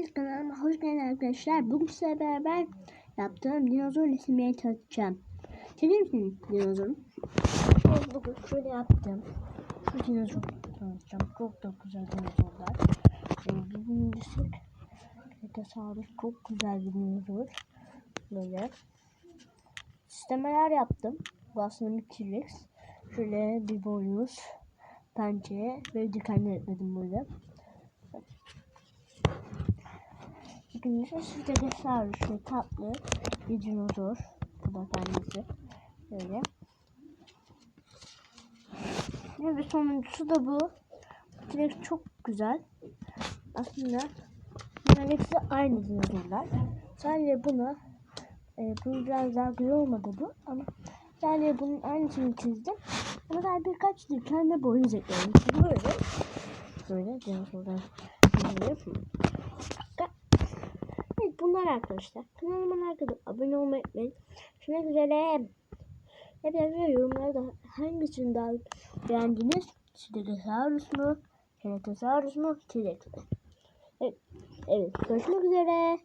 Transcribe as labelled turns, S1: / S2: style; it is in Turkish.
S1: Hepiniz kanalıma hoş geldiniz arkadaşlar. Bugün sizlerle beraber yaptığım dinozor resimleri tanıtacağım. Çeker misiniz dinozoru? Evet, bugün şöyle yaptım. Şu dinozoru tanıtacağım. Çok da güzel dinozorlar. Ee, birincisi Kretosaurus çok güzel bir dinozor. Böyle. Sistemeler yaptım. Bu aslında bir T-Rex. Şöyle bir boynuz, pençe ve dikenler ekledim böyle. İkincisi Stegosaurus şöyle tatlı bir dinozor. Bu da kendisi. Böyle. Ve sonuncusu da bu. Direkt çok güzel. Aslında bunların hepsi aynı dinozorlar. Sadece buna e, bu biraz daha güzel olmadı bu ama yani bunun aynısını çizdim. Ama daha birkaç diken de boyun ekledim. Böyle. Böyle dinozorlar. Böyle. Evet bunlar arkadaşlar. Kanalıma atıp abone olmayı unutmayın. Şuna üzere. Hepinize yorumlarda hangisini daha beğendiniz? Stegosaurus mu? Keletosaurus mu? T-Rex? Evet, evet. Görüşmek üzere.